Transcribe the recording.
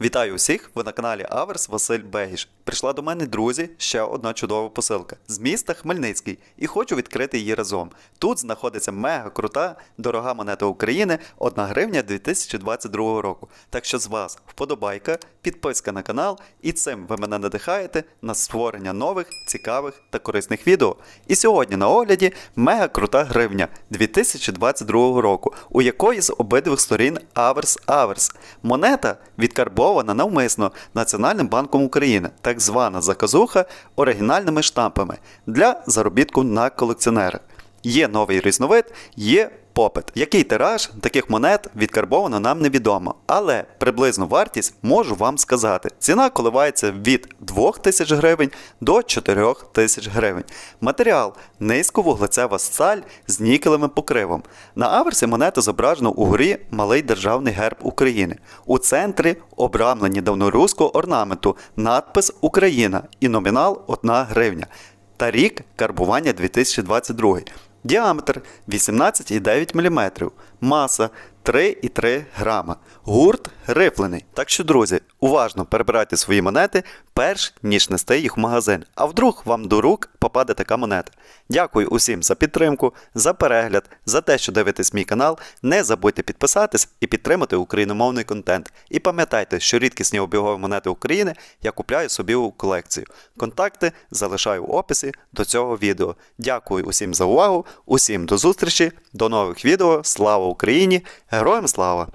Вітаю усіх! Ви на каналі Аверс Василь Бегіш. Прийшла до мене, друзі, ще одна чудова посилка з міста Хмельницький і хочу відкрити її разом. Тут знаходиться мега крута, дорога монета України 1 гривня 2022 року. Так що з вас вподобайка, підписка на канал, і цим ви мене надихаєте на створення нових, цікавих та корисних відео. І сьогодні на огляді мега крута гривня 2022 року, у якої з обидвих сторін Аверс Аверс. Монета відкарбована навмисно Національним банком України, так звана заказуха оригінальними штампами для заробітку на колекціонера. Є новий різновид, є попит. Який тираж таких монет відкарбовано нам невідомо, але приблизну вартість можу вам сказати. Ціна коливається від 2 тисяч гривень до 4 тисяч гривень. Матеріал низьковуглецева сталь з нікелевим покривом. На аверсі монети зображено угорі малий державний герб України. У центрі обрамлені давноруського орнаменту, надпис Україна і номінал 1 гривня. Та рік карбування 2022. Діаметр 18,9 мм, маса 3,3 грама. Гурт рифлений. Так що, друзі, уважно перебирайте свої монети, перш ніж нести їх в магазин. А вдруг вам до рук попаде така монета. Дякую усім за підтримку, за перегляд, за те, що дивитесь мій канал. Не забудьте підписатись і підтримати україномовний контент. І пам'ятайте, що рідкісні обігові монети України я купляю собі у колекцію. Контакти залишаю в описі до цього відео. Дякую усім за увагу, усім до зустрічі, до нових відео. Слава Україні! Героям слава!